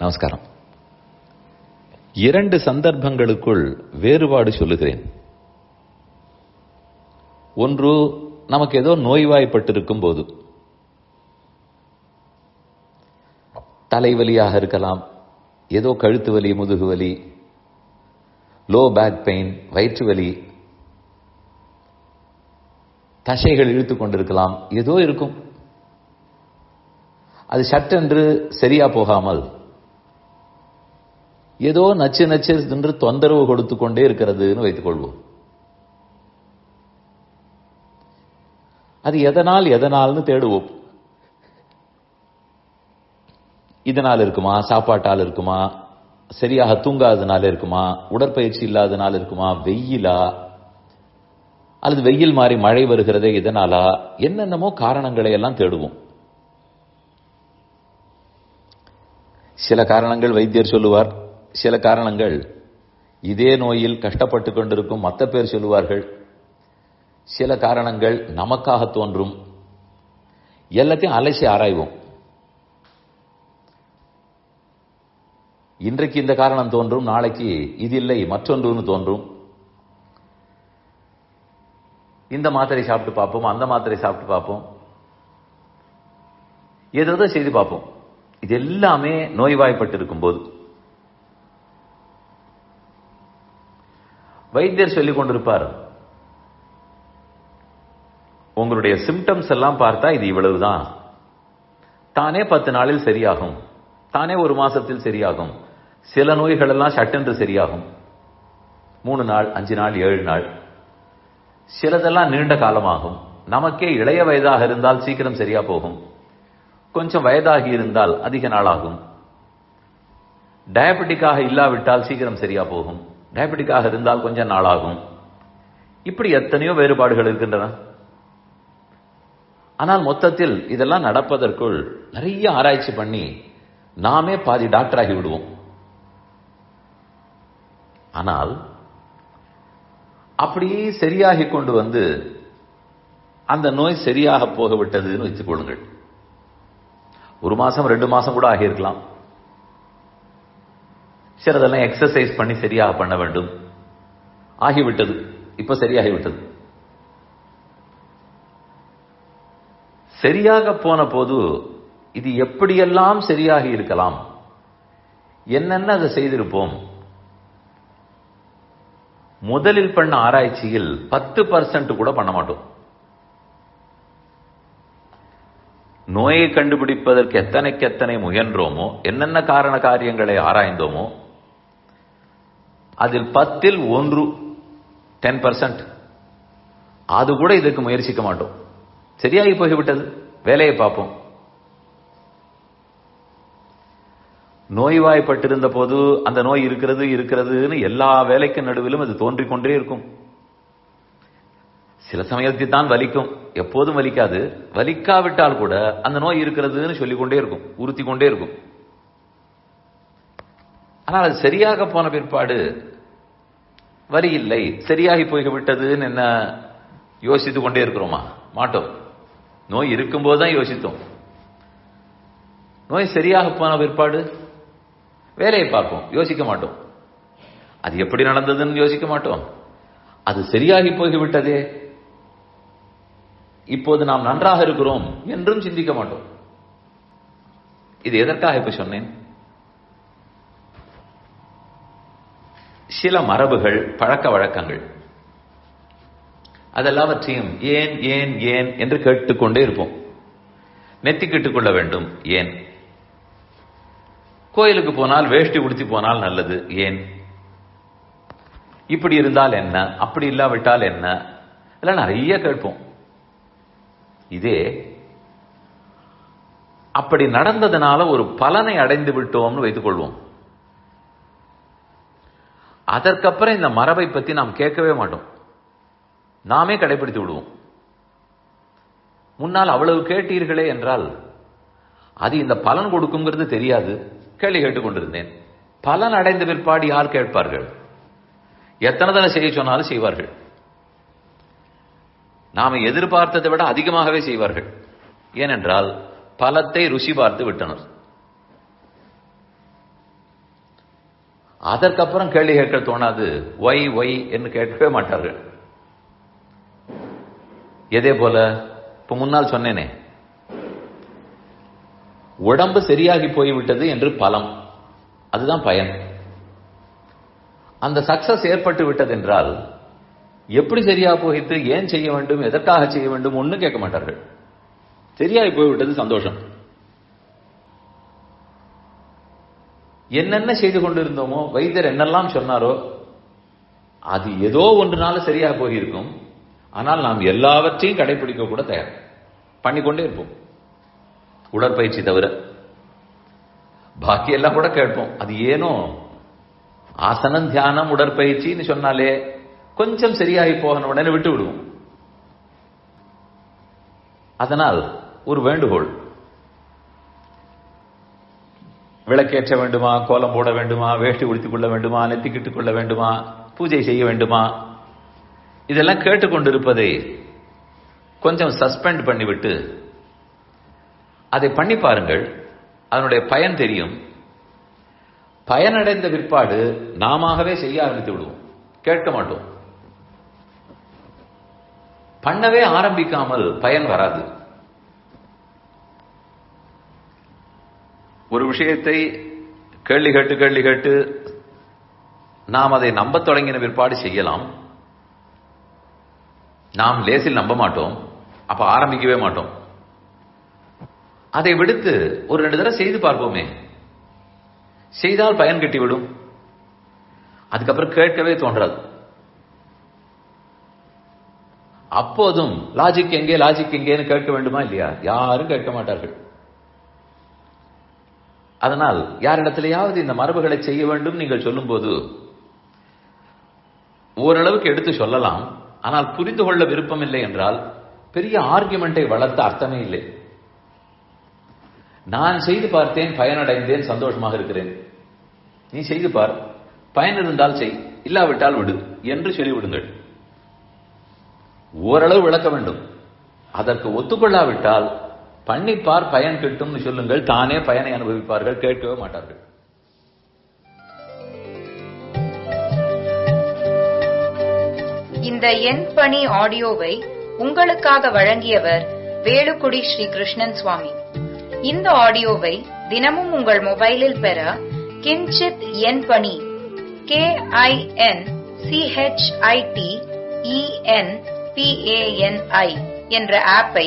நமஸ்காரம். இரண்டு சந்தர்ப்பங்களுக்குள் வேறுபாடு சொல்லுகிறேன். ஒன்று நமக்கு ஏதோ நோய்வாய்ப்பட்டிருக்கும் போது தலைவலியாக இருக்கலாம் ஏதோ கழுத்து வலி முதுகு வலி லோ பேக் பெயின் வயிற்று வலி தசைகள் இழுத்து கொண்டிருக்கலாம் ஏதோ இருக்கும். அது சட்டென்று சரியா போகாமல் ஏதோ நச்சு நச்சு என்று தொந்தரவு கொடுத்து கொண்டே இருக்கிறதுன்னு வைத்துக் கொள்வோம் அது எதனால் எதனால்னு தேடுவோம். இதனால் இருக்குமா சாப்பாட்டால் இருக்குமா சரியாக தூங்காதனால இருக்குமா உடற்பயிற்சி இல்லாதனால இருக்குமா வெயிலா அல்லது வெயில் மாறி மழை வருகிறதே இதனாலா என்னென்னமோ காரணங்களை எல்லாம் தேடுவோம். சில காரணங்கள் வைத்தியர் சொல்லுவார் சில காரணங்கள். இதே நோயில் கஷ்டப்பட்டு கொண்டிருக்கும் மற்ற பேர் சொல்லுவார்கள். சில காரணங்கள் நமக்காக தோன்றும். எல்லாத்தையும் அலசி ஆராய்வோம். இன்றைக்கு இந்த காரணம் தோன்றும் நாளைக்கு இது இல்லை மற்றொன்றுன்னு தோன்றும். இந்த மாத்திரை சாப்பிட்டு பார்ப்போம் அந்த மாத்திரை சாப்பிட்டு பார்ப்போம். ஏதோ செய்து பார்ப்போம். இது எல்லாமே நோய்வாய்ப்பட்டிருக்கும் போது வைத்தியர் சொல்லிக் கொண்டிருப்பார். உங்களுடைய சிம்டம்ஸ் எல்லாம் பார்த்தா இது இவ்வளவுதான். தானே பத்து நாளில் சரியாகும். தானே ஒரு மாசத்தில் சரியாகும். சில நோய்கள் எல்லாம் சட்டென்று சரியாகும். மூணு நாள் அஞ்சு நாள் ஏழு நாள். சிலதெல்லாம் நீண்ட காலமாகும். நமக்கே இளைய வயதாக இருந்தால் சீக்கிரம் சரியா போகும். கொஞ்சம் வயதாகி இருந்தால் அதிக நாளாகும். டயபெட்டிக்காக இல்லாவிட்டால் சீக்கிரம் சரியா போகும். டயபெட்டிக்காக இருந்தால் கொஞ்சம் நாளாகும். இப்படி எத்தனையோ வேறுபாடுகள் இருக்கின்றன. ஆனால் மொத்தத்தில் இதெல்லாம் நடப்பதற்குள் நிறைய ஆராய்ச்சி பண்ணி நாமே பாதி டாக்டர் ஆகி விடுவோம். ஆனால் அப்படியே சரியாகி கொண்டு வந்து அந்த நோய் சரியாக போகவிட்டதுன்னு வைத்துக் கொள்ளுங்கள் ஒரு மாசம் ரெண்டு மாசம் கூட ஆகியிருக்கலாம். சிலதெல்லாம் எக்ஸசைஸ் பண்ணி சரியாக பண்ண வேண்டும். ஆகிவிட்டது. இப்ப சரியாகிவிட்டது. சரியாக போன போது இது எப்படியெல்லாம் சரியாகி இருக்கலாம்? என்னென்ன அதை செய்திருப்போம்? முதலில் பண்ண ஆராய்ச்சியில் பத்து பர்சன்ட் கூட பண்ண மாட்டோம். நோயை கண்டுபிடிப்பதற்கு எத்தனைக்கு எத்தனை முயன்றோமோ என்னென்ன காரண காரியங்களை ஆராய்ந்தோமோ அதில் பத்தில் ஒன்று டென் பர்சன்ட் அது கூட இதற்கு முயற்சிக்க மாட்டோம். சரியாகி போய்விட்டது. வேலையை பார்ப்போம். நோய்வாய்ப்பட்டிருந்த போது அந்த நோய் இருக்கிறது இருக்கிறதுன்னு எல்லா வேலைக்கு நடுவிலும் அது தோன்றிக்கொண்டே இருக்கும். சில சமயத்தில் தான் வலிக்கும். எப்போதும் வலிக்காது. வலிக்காவிட்டால் கூட அந்த நோய் இருக்கிறதுன்னு சொல்லிக்கொண்டே இருக்கும். உறுத்தி கொண்டே இருக்கும். ஆனால் அது சரியாக போன பிற்பாடு வரி இல்லை சரியாகி போய்விட்டதுன்னு என்ன யோசித்து கொண்டே இருக்கிறோமா? மாட்டோம். நோய் இருக்கும்போது தான் யோசித்தோம். நோய் சரியாக போன பிற்பாடு வேலையை பார்ப்போம். யோசிக்க மாட்டோம். அது எப்படி நடந்ததுன்னு யோசிக்க மாட்டோம். அது சரியாகி போய்விட்டதே. இப்போது நாம் நன்றாக இருக்கிறோம் என்றும் சிந்திக்க மாட்டோம். இது எதற்காக இப்ப சொன்னேன்? சில மரபுகள் பழக்க வழக்கங்கள். அதெல்லாவற்றையும் ஏன் ஏன் ஏன் என்று கேட்டுக்கொண்டே இருப்போம். நெத்திக்கிட்டுக் கொள்ள வேண்டும் ஏன்? கோயிலுக்கு போனால் வேஷ்டி உடுத்தி போனால் நல்லது ஏன்? இப்படி இருந்தால் என்ன? அப்படி இல்லாவிட்டால் என்ன? இதெல்லாம் நிறைய கேட்போம். இதே அப்படி நடந்ததுனால ஒரு பலனை அடைந்து விட்டோம்னு வைத்துக் கொள்வோம் அதற்கப்புறம் இந்த மரபை பத்தி நாம் கேட்கவே மாட்டோம். நாமே கடைபிடித்து விடுவோம். முன்னால் அவ்வளவு கேட்டீர்களே என்றால் அது இந்த பலன் கொடுக்குங்கிறது தெரியாது. கேள்வி கேட்டுக்கொண்டிருந்தேன் பலன் அடைந்த பிற்பாடு யார் கேட்பார்கள்? எத்தனை தடவை செய்ய சொன்னாலும் செய்வார்கள். நாம எதிர்பார்த்ததை விட அதிகமாகவே செய்வார்கள். ஏனென்றால் பலத்தை ருசி பார்த்து விட்டனர். அதற்கப்புறம் கேள்வி கேட்க தோணாது. ஒய் ஒய் என்று கேட்கவே மாட்டார்கள். எதே போல? இப்ப முன்னால் சொன்னேனே. உடம்பு சரியாகி போய்விட்டது என்று பலம். அதுதான் பயன். அந்த சக்சஸ் ஏற்பட்டு விட்டது என்றால் எப்படி சரியா போயிட்டு ஏன் செய்ய வேண்டும் எதற்காக செய்ய வேண்டும் ஒன்னும் கேட்க மாட்டார்கள். சரியாகி போய்விட்டது சந்தோஷம். என்னென்ன செய்து கொண்டிருந்தோமோ வைத்தியர் என்னெல்லாம் சொன்னாரோ அது ஏதோ ஒன்றுனால சரியா போயிருக்கும். ஆனால் நாம் எல்லாவற்றையும் கடைபிடிக்க கூட தயார். பண்ணிக்கொண்டே இருப்போம். உடற்பயிற்சி தவிர. பாக்கி எல்லாம் கூட கேட்போம். அது ஏனோ? ஆசனம் தியானம் உடற்பயிற்சின்னு சொன்னாலே கொஞ்சம் சரியாகி போகணும். உடனே விட்டு விடுவோம். அதனால் ஒரு வேண்டுகோள். விளக்கேற்ற வேண்டுமா? கோலம் போட வேண்டுமா? வேஷ்டி உடுத்திக் கொள்ள வேண்டுமா? நெத்திக்கிட்டுக் கொள்ள வேண்டுமா? பூஜை செய்ய வேண்டுமா? இதெல்லாம் கேட்டுக்கொண்டிருப்பதை கொஞ்சம் சஸ்பெண்ட் பண்ணிவிட்டு அதை பண்ணி பாருங்கள். அதனுடைய பயன் தெரியும். பயனடைந்த பிற்பாடு நாமவே செய்ய ஆரம்பித்து விடுவோம். கேட்க மாட்டோம். பண்ணவே ஆரம்பிக்காமல் பயன் வராது. விஷயத்தை கேள்வி கேட்டு கேள்வி கேட்டு நாம் அதை நம்ப தொடங்கின பிற்பாடு செய்யலாம். நாம் லேசில் நம்ப மாட்டோம். அப்ப ஆரம்பிக்கவே மாட்டோம். அதை விடுத்து ஒரு ரெண்டு தடவை செய்து பார்ப்போமே. செய்தால் பயன் கட்டிவிடும். அதுக்கப்புறம் கேட்கவே தோன்றாது. அப்போதும் லாஜிக் எங்கே லாஜிக் எங்கேன்னு கேட்க வேண்டுமா இல்லையா? யாரும் கேட்க மாட்டார்கள். அதனால் யாரிடத்திலேயாவது இந்த மரபுகளை செய்ய வேண்டும் நீங்கள் சொல்லும்போது ஓரளவுக்கு எடுத்து சொல்லலாம். ஆனால் புரிந்து கொள்ள விருப்பம் இல்லை என்றால் பெரிய ஆர்குமெண்டை வளர்த்த அர்த்தமே இல்லை. நான் செய்து பார்த்தேன் பயனடைந்தேன் சந்தோஷமாக இருக்கிறேன். நீ செய்து பார். பயன் இருந்தால் செய். இல்லாவிட்டால் விடு என்று சொல்லிவிடுங்கள். ஓரளவு விளக்க வேண்டும். அதற்கு ஒத்துக்கொள்ளாவிட்டால் பண்ணிப்பார் பயன் கிட்டும்னு சொல்லுங்கள் தானே பயனை அனுபவிப்பார்கள் கேட்கவே மாட்டார்கள். இந்த என் பணி ஆடியோவை உங்களுக்காக வழங்கியவர் வேலுக்குடி ஸ்ரீ கிருஷ்ணன் சுவாமி. இந்த ஆடியோவை தினமும் உங்கள் மொபைலில் பெற கிஞ்சித் என் பணி கே ஐ என் சிஹெச்ஐடி இஎன் என்ற ஆப்பை